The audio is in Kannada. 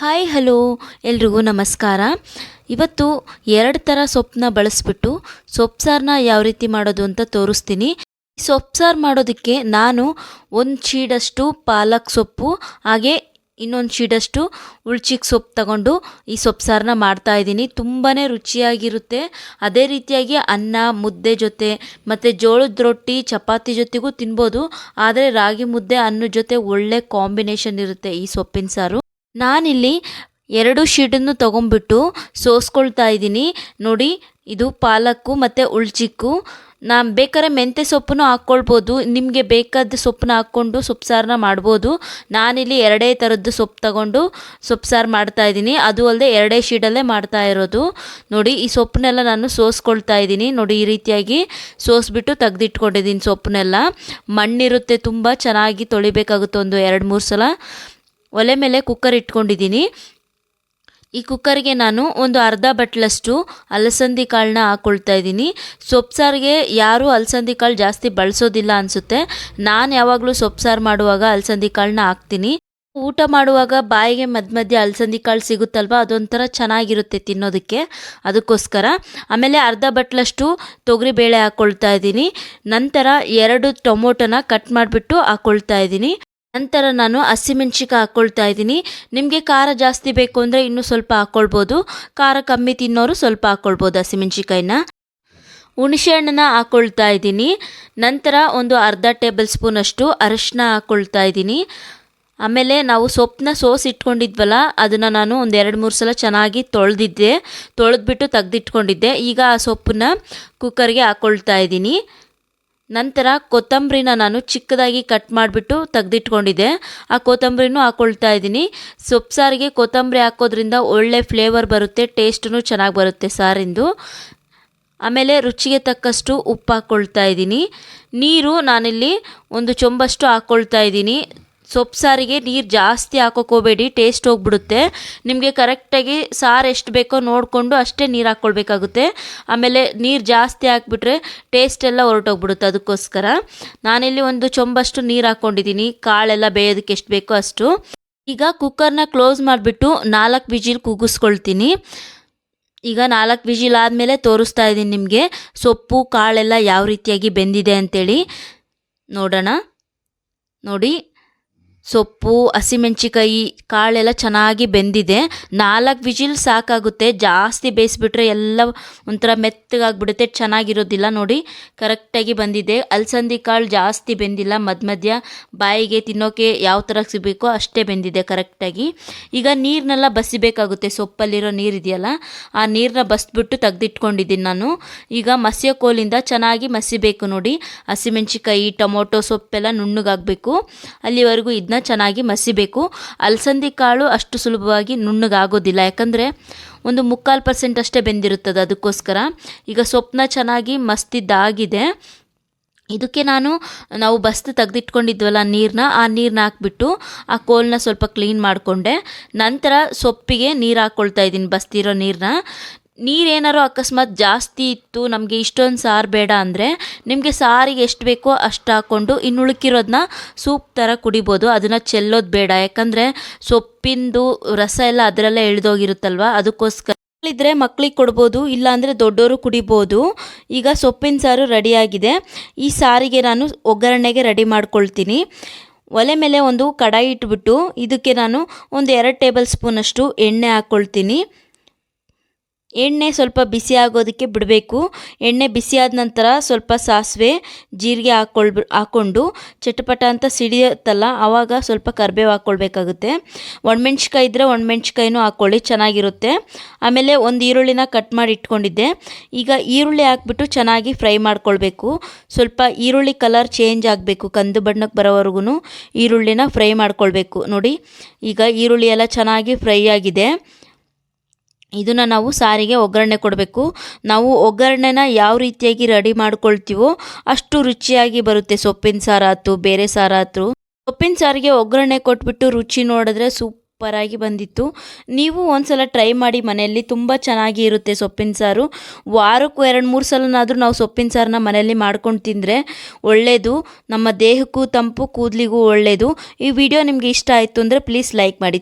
Hi, hello. ಎಲ್ರಿಗೂ ನಮಸ್ಕಾರ. ಇವತ್ತು ಎರಡು ಥರ ಸೊಪ್ಪನ್ನ ಬಳಸ್ಬಿಟ್ಟು ಸೊಪ್ಪು ಸಾರನ್ನ ಯಾವ ರೀತಿ ಮಾಡೋದು ಅಂತ ತೋರಿಸ್ತೀನಿ. ಸೊಪ್ಪು ಸಾರು ಮಾಡೋದಕ್ಕೆ ನಾನು ಒಂದು ಚೀಡಷ್ಟು ಪಾಲಕ್ ಸೊಪ್ಪು, ಹಾಗೆ ಇನ್ನೊಂದು ಚೀಡಷ್ಟು ಉಳ್ಚಿಕ್ ಸೊಪ್ಪು ತಗೊಂಡು ಈ ಸೊಪ್ಪು ಸಾರನ್ನ ಮಾಡ್ತಾ ಇದ್ದೀನಿ. ತುಂಬಾ ರುಚಿಯಾಗಿರುತ್ತೆ. ಅದೇ ರೀತಿಯಾಗಿ ಅನ್ನ, ಮುದ್ದೆ ಜೊತೆ ಮತ್ತು ಜೋಳದ ರೊಟ್ಟಿ, ಚಪಾತಿ ಜೊತೆಗೂ ತಿನ್ಬೋದು. ಆದರೆ ರಾಗಿ ಮುದ್ದೆ ಅನ್ನದ ಜೊತೆ ಒಳ್ಳೆ ಕಾಂಬಿನೇಷನ್ ಇರುತ್ತೆ ಈ ಸೊಪ್ಪಿನ ಸಾರು. ನಾನಿಲ್ಲಿ ಎರಡು ಶೀಟನ್ನು ತಗೊಂಬಿಟ್ಟು ಸೋಸ್ಕೊಳ್ತಾ ಇದ್ದೀನಿ. ನೋಡಿ, ಇದು ಪಾಲಕ್ಕು ಮತ್ತು ಉಳ್ಚಿಕ್ಕು. ನಾನು ಬೇಕಾದ್ರೆ ಮೆಂತ್ಯ ಸೊಪ್ಪನ್ನು ಹಾಕ್ಕೊಳ್ಬೋದು. ನಿಮಗೆ ಬೇಕಾದ ಸೊಪ್ಪನ್ನ ಹಾಕ್ಕೊಂಡು ಸೊಪ್ಪು ಸಾರನ್ನ ಮಾಡ್ಬೋದು. ನಾನಿಲ್ಲಿ ಎರಡೇ ಥರದ್ದು ಸೊಪ್ಪು ತಗೊಂಡು ಸೊಪ್ಪು ಸಾರು ಮಾಡ್ತಾ ಇದ್ದೀನಿ. ಅದು ಅಲ್ಲದೆ ಎರಡೇ ಶೀಟಲ್ಲೇ ಮಾಡ್ತಾ ಇರೋದು. ನೋಡಿ, ಈ ಸೊಪ್ಪನ್ನೆಲ್ಲ ನಾನು ಸೋಸ್ಕೊಳ್ತಾ ಇದ್ದೀನಿ. ನೋಡಿ, ಈ ರೀತಿಯಾಗಿ ಸೋಸ್ಬಿಟ್ಟು ತೆಗ್ದಿಟ್ಕೊಂಡಿದ್ದೀನಿ ಸೊಪ್ಪನ್ನೆಲ್ಲ. ಮಣ್ಣಿರುತ್ತೆ, ತುಂಬ ಚೆನ್ನಾಗಿ ತೊಳಿಬೇಕಾಗುತ್ತೆ ಒಂದು ಎರಡು ಮೂರು ಸಲ. ಒಲೆ ಮೇಲೆ ಕುಕ್ಕರ್ ಇಟ್ಕೊಂಡಿದ್ದೀನಿ. ಈ ಕುಕ್ಕರ್ಗೆ ನಾನು ಒಂದು ಅರ್ಧ ಬಟ್ಲಷ್ಟು ಅಲಸಂದಿ ಕಾಳನ್ನ ಹಾಕ್ಕೊಳ್ತಾ ಇದ್ದೀನಿ. ಸಾರಿಗೆ ಯಾರೂ ಅಲಸಂದಿ ಕಾಳು ಜಾಸ್ತಿ ಬಳಸೋದಿಲ್ಲ ಅನಿಸುತ್ತೆ. ನಾನು ಯಾವಾಗಲೂ ಸಾರು ಮಾಡುವಾಗ ಅಲಸಂದಿ ಕಾಳನ್ನ ಹಾಕ್ತೀನಿ. ಊಟ ಮಾಡುವಾಗ ಬಾಯಿಗೆ ಮಧ್ಯ ಮಧ್ಯೆ ಅಲಸಂದಿ ಕಾಳು ಸಿಗುತ್ತಲ್ವ, ಅದೊಂಥರ ಚೆನ್ನಾಗಿರುತ್ತೆ ತಿನ್ನೋದಕ್ಕೆ. ಅದಕ್ಕೋಸ್ಕರ ಆಮೇಲೆ ಅರ್ಧ ಬಟ್ಲಷ್ಟು ತೊಗರಿ ಬೇಳೆ ಹಾಕ್ಕೊಳ್ತಾ ಇದ್ದೀನಿ. ನಂತರ ಎರಡು ಟೊಮೊಟೊನ ಕಟ್ ಮಾಡಿಬಿಟ್ಟು ಹಾಕ್ಕೊಳ್ತಾ ಇದ್ದೀನಿ. ನಂತರ ನಾನು ಹಸಿಮೆಣ್ಸಿಕಾಯಿ ಹಾಕ್ಕೊಳ್ತಾ ಇದ್ದೀನಿ. ನಿಮಗೆ ಖಾರ ಜಾಸ್ತಿ ಬೇಕು ಅಂದರೆ ಇನ್ನೂ ಸ್ವಲ್ಪ ಹಾಕ್ಕೊಳ್ಬೋದು ಖಾರ ಕಮ್ಮಿ ತಿನ್ನೋರು ಸ್ವಲ್ಪ ಹಾಕ್ಕೊಳ್ಬೋದು ಹಸಿಮೆಣ್ಸಿಕಾಯಿನ ಹುಣಸೆ ಹಣ್ಣನ್ನ ಹಾಕ್ಕೊಳ್ತಾ ಇದ್ದೀನಿ. ನಂತರ ಒಂದು ಅರ್ಧ ಟೇಬಲ್ ಸ್ಪೂನಷ್ಟು ಅರಶಿನ ಹಾಕ್ಕೊಳ್ತಾ ಇದ್ದೀನಿ. ಆಮೇಲೆ ನಾವು ಸೊಪ್ಪನ್ನ ಸೋಸ್ ಇಟ್ಕೊಂಡಿದ್ವಲ್ಲ, ಅದನ್ನು ನಾನು ಒಂದು ಎರಡು ಮೂರು ಸಲ ಚೆನ್ನಾಗಿ ತೊಳೆದಿದ್ದೆ. ತೊಳೆದ್ಬಿಟ್ಟು ತೆಗೆದಿಟ್ಕೊಂಡಿದ್ದೆ. ಈಗ ಆ ಸೊಪ್ಪನ್ನ ಕುಕ್ಕರ್ಗೆ ಹಾಕ್ಕೊಳ್ತಾ ಇದ್ದೀನಿ. ನಂತರ ಕೊತ್ತಂಬರಿನ ನಾನು ಚಿಕ್ಕದಾಗಿ ಕಟ್ ಮಾಡಿಬಿಟ್ಟು ತೆಗೆದಿಟ್ಕೊಂಡಿದ್ದೆ. ಆ ಕೊತ್ತಂಬರಿನೂ ಹಾಕ್ಕೊಳ್ತಾ ಇದ್ದೀನಿ. ಸೊಪ್ಪು ಸಾರಿಗೆ ಕೊತ್ತಂಬರಿ ಹಾಕೋದ್ರಿಂದ ಒಳ್ಳೆ ಫ್ಲೇವರ್ ಬರುತ್ತೆ ಟೇಸ್ಟೂ ಚೆನ್ನಾಗಿ ಬರುತ್ತೆ ಸಾರಿಂದು ಆಮೇಲೆ ರುಚಿಗೆ ತಕ್ಕಷ್ಟು ಉಪ್ಪು ಹಾಕ್ಕೊಳ್ತಾ ಇದ್ದೀನಿ. ನೀರು ನಾನಿಲ್ಲಿ ಒಂದು ಚೊಂಬಷ್ಟು ಹಾಕ್ಕೊಳ್ತಾ ಇದ್ದೀನಿ. ಸೊಪ್ಪು ಸಾರಿಗೆ ನೀರು ಜಾಸ್ತಿ ಹಾಕೋಕೋಬೇಡಿ ಟೇಸ್ಟ್ ಹೋಗ್ಬಿಡುತ್ತೆ. ನಿಮಗೆ ಕರೆಕ್ಟಾಗಿ ಸಾರು ಎಷ್ಟು ಬೇಕೋ ನೋಡಿಕೊಂಡು ಅಷ್ಟೇ ನೀರು ಹಾಕ್ಕೊಳ್ಬೇಕಾಗುತ್ತೆ ಆಮೇಲೆ ನೀರು ಜಾಸ್ತಿ ಹಾಕ್ಬಿಟ್ರೆ ಟೇಸ್ಟ್ ಎಲ್ಲ ಹೊರಟೋಗ್ಬಿಡುತ್ತೆ ಅದಕ್ಕೋಸ್ಕರ. ನಾನಿಲ್ಲಿ ಒಂದು ಚೊಂಬಷ್ಟು ನೀರು ಹಾಕ್ಕೊಂಡಿದ್ದೀನಿ ಕಾಳೆಲ್ಲ ಬೇಯೋದಕ್ಕೆ ಎಷ್ಟು ಬೇಕೋ ಅಷ್ಟು. ಈಗ ಕುಕ್ಕರ್ನ ಕ್ಲೋಸ್ ಮಾಡಿಬಿಟ್ಟು ನಾಲ್ಕು ವಿಜಿಲ್ ಕೂಗಿಸ್ಕೊಳ್ತೀನಿ. ಈಗ ನಾಲ್ಕು ವಿಜಿಲ್ ಆದಮೇಲೆ ತೋರಿಸ್ತಾ ಇದ್ದೀನಿ ನಿಮಗೆ ಸೊಪ್ಪು, ಕಾಳೆಲ್ಲ ಯಾವ ರೀತಿಯಾಗಿ ಬೆಂದಿದೆ ಅಂತೇಳಿ. ನೋಡೋಣ. ನೋಡಿ. ಸೊಪ್ಪು ಹಸಿಮೆಣ್ಸಿಕಾಯಿ ಕಾಳೆಲ್ಲ ಚೆನ್ನಾಗಿ ಬೆಂದಿದೆ. ನಾಲ್ಕು ವಿಜಿಲ್ ಸಾಕಾಗುತ್ತೆ. ಜಾಸ್ತಿ ಬೇಯಿಸ್ಬಿಟ್ರೆ ಎಲ್ಲ ಒಂಥರ ಮೆತ್ತಗಾಗ್ಬಿಡುತ್ತೆ. ಚೆನ್ನಾಗಿರೋದಿಲ್ಲ ನೋಡಿ. ಕರೆಕ್ಟಾಗಿ ಬಂದಿದೆ. ಅಲಸಂದಿ ಕಾಳು ಜಾಸ್ತಿ ಬೆಂದಿಲ್ಲ. ಮಧ್ಯ ಮಧ್ಯ ಬಾಯಿಗೆ ತಿನ್ನೋಕೆ ಯಾವ ಥರ ಸಿಗಬೇಕೋ ಅಷ್ಟೇ ಬೆಂದಿದೆ ಕರೆಕ್ಟಾಗಿ. ಈಗ ನೀರನ್ನೆಲ್ಲ ಬಸಿಬೇಕಾಗುತ್ತೆ. ಸೊಪ್ಪಲ್ಲಿರೋ ನೀರಿದೆಯಲ್ಲ ಆ ನೀರನ್ನ ಬಸ್ಬಿಟ್ಟು ತೆಗೆದಿಟ್ಕೊಂಡಿದ್ದೀನಿ ನಾನು. ಈಗ ಮಸಿಯ ಕೋಲಿಂದ ಚೆನ್ನಾಗಿ ಮಸಿಬೇಕು ನೋಡಿ. ಹಸಿಮೆಣ್ಸಿಕಾಯಿ ಟೊಮೊಟೊ ಸೊಪ್ಪೆಲ್ಲ ನುಣ್ಣಗಾಗಬೇಕು. ಅಲ್ಲಿವರೆಗೂ ಇದನ್ನ ಚೆನ್ನಾಗಿ ಮಸಿಬೇಕು. ಅಲಸಂದಿ ಕಾಳು ಅಷ್ಟು ಸುಲಭವಾಗಿ ನುಣ್ಣಗಾಗೋದಿಲ್ಲ. ಯಾಕಂದರೆ ಒಂದು ಮುಕ್ಕಾಲು ಪರ್ಸೆಂಟ್ ಅಷ್ಟೇ ಬೆಂದಿರುತ್ತದೆ ಅದಕ್ಕೋಸ್ಕರ. ಈಗ ಸೊಪ್ಪನ್ನ ಚೆನ್ನಾಗಿ ಮಸ್ತಿದ್ದಾಗಿದೆ. ಇದಕ್ಕೆ ನಾನು, ನಾವು ಬಸ್ತು ತೆಗೆದಿಟ್ಕೊಂಡಿದ್ವಲ್ಲ ನೀರನ್ನ ಆ ನೀರನ್ನ ಹಾಕ್ಬಿಟ್ಟು ಆ ಕೋಲನ್ನ ಸ್ವಲ್ಪ ಕ್ಲೀನ್ ಮಾಡಿಕೊಂಡೆ. ನಂತರ ಸೊಪ್ಪಿಗೆ ನೀರು ಹಾಕ್ಕೊಳ್ತಾ ಇದ್ದೀನಿ ಬಸ್ತಿರೋ ನೀರನ್ನ ನೀರೇನಾರು ಅಕಸ್ಮಾತ್ ಜಾಸ್ತಿ ಇತ್ತು, ನಮಗೆ ಇಷ್ಟೊಂದು ಸಾರು ಬೇಡ ಅಂದರೆ ನಿಮಗೆ ಸಾರಿಗೆ ಎಷ್ಟು ಬೇಕೋ ಅಷ್ಟು ಹಾಕ್ಕೊಂಡು ಇನ್ನು ಉಳುಕಿರೋದನ್ನ ಸೂಪ್ ಥರ ಕುಡಿಬೋದು, ಅದನ್ನು ಚೆಲ್ಲೋದು ಬೇಡ. ಯಾಕಂದರೆ ಸೊಪ್ಪಿಂದು ರಸ ಎಲ್ಲ ಅದರಲ್ಲೇ ಇಳಿದೋಗಿರುತ್ತಲ್ವ ಅದಕ್ಕೋಸ್ಕರ ಇದ್ದರೆ ಮಕ್ಳಿಗೆ ಕೊಡ್ಬೋದು, ಇಲ್ಲಾಂದರೆ ದೊಡ್ಡವರು ಕುಡಿಬೋದು. ಈಗ ಸೊಪ್ಪಿನ ಸಾರು ರೆಡಿಯಾಗಿದೆ ಈ ಸಾರಿಗೆ ನಾನು ಒಗ್ಗರಣೆಗೆ ರೆಡಿ ಮಾಡ್ಕೊಳ್ತೀನಿ. ಒಲೆ ಮೇಲೆ ಒಂದು ಕಡಾಯಿ ಇಟ್ಬಿಟ್ಟು ಇದಕ್ಕೆ ನಾನು ಒಂದು ಎರಡು ಟೇಬಲ್ ಸ್ಪೂನಷ್ಟು ಎಣ್ಣೆ ಹಾಕ್ಕೊಳ್ತೀನಿ ಎಣ್ಣೆ ಸ್ವಲ್ಪ ಬಿಸಿ ಆಗೋದಕ್ಕೆ ಬಿಡಬೇಕು. ಎಣ್ಣೆ ಬಿಸಿ ಆದ ನಂತರ ಸ್ವಲ್ಪ ಸಾಸಿವೆ, ಜೀರಿಗೆ ಹಾಕ್ಕೊಳ್ ಹಾಕ್ಕೊಂಡು ಚಟಪಟ ಅಂತ ಸಿಡಿಯುತ್ತಲ್ಲ, ಆವಾಗ ಸ್ವಲ್ಪ ಕರಿಬೇವು ಹಾಕ್ಕೊಳ್ಬೇಕಾಗುತ್ತೆ ಒಣಮೆಣ್ಸಿಕಾಯಿ ಇದ್ದರೆ ಒಣಮೆಣ್ಸಿಕಾಯಿನೂ ಹಾಕ್ಕೊಳ್ಳಿ ಚೆನ್ನಾಗಿರುತ್ತೆ. ಆಮೇಲೆ ಒಂದು ಈರುಳ್ಳಿನ ಕಟ್ ಮಾಡಿ ಇಟ್ಕೊಂಡಿದ್ದೆ. ಈಗ ಈರುಳ್ಳಿ ಹಾಕ್ಬಿಟ್ಟು ಚೆನ್ನಾಗಿ ಫ್ರೈ ಮಾಡ್ಕೊಳ್ಬೇಕು. ಸ್ವಲ್ಪ ಈರುಳ್ಳಿ ಕಲರ್ ಚೇಂಜ್ ಆಗಬೇಕು, ಕಂದು ಬಣ್ಣಕ್ಕೆ ಬರೋವರೆಗೂ ಈರುಳ್ಳಿನ ಫ್ರೈ ಮಾಡ್ಕೊಳ್ಬೇಕು. ನೋಡಿ, ಈಗ ಈರುಳ್ಳಿ ಎಲ್ಲ ಚೆನ್ನಾಗಿ ಫ್ರೈ ಆಗಿದೆ. ಇದನ್ನು ನಾವು ಸಾರಿಗೆ ಒಗ್ಗರಣೆ ಕೊಡಬೇಕು. ನಾವು ಒಗ್ಗರಣೆನ ಯಾವ ರೀತಿಯಾಗಿ ರೆಡಿ ಮಾಡ್ಕೊಳ್ತೀವೋ ಅಷ್ಟು ರುಚಿಯಾಗಿ ಬರುತ್ತೆ. ಸೊಪ್ಪಿನ ಸಾರಾತು ಬೇರೆ ಸಾರಾತು ಸೊಪ್ಪಿನ ಸಾರಿಗೆ ಒಗ್ಗರಣೆ ಕೊಟ್ಬಿಟ್ಟು ರುಚಿ ನೋಡಿದ್ರೆ ಸೂಪರಾಗಿ ಬಂದಿತ್ತು. ನೀವು ಒಂದ್ಸಲ ಟ್ರೈ ಮಾಡಿ, ಮನೆಯಲ್ಲಿ ತುಂಬ ಚೆನ್ನಾಗಿ ಇರುತ್ತೆ ಸೊಪ್ಪಿನ ಸಾರು. ವಾರಕ್ಕೂ ಎರಡು, ಮೂರು ಸಲನಾದರೂ ನಾವು ಸೊಪ್ಪಿನ ಸಾರನ್ನ ಮನೆಯಲ್ಲಿ ಮಾಡ್ಕೊಂಡು ತಿಂದರೆ ಒಳ್ಳೆಯದು ನಮ್ಮ ದೇಹಕ್ಕೂ, ತಂಪು, ಕೂದಲಿಗೂ ಒಳ್ಳೆಯದು ಈ ವಿಡಿಯೋ ನಿಮಗೆ ಇಷ್ಟ ಆಯಿತು ಅಂದರೆ ಪ್ಲೀಸ್ ಲೈಕ್ ಮಾಡಿ.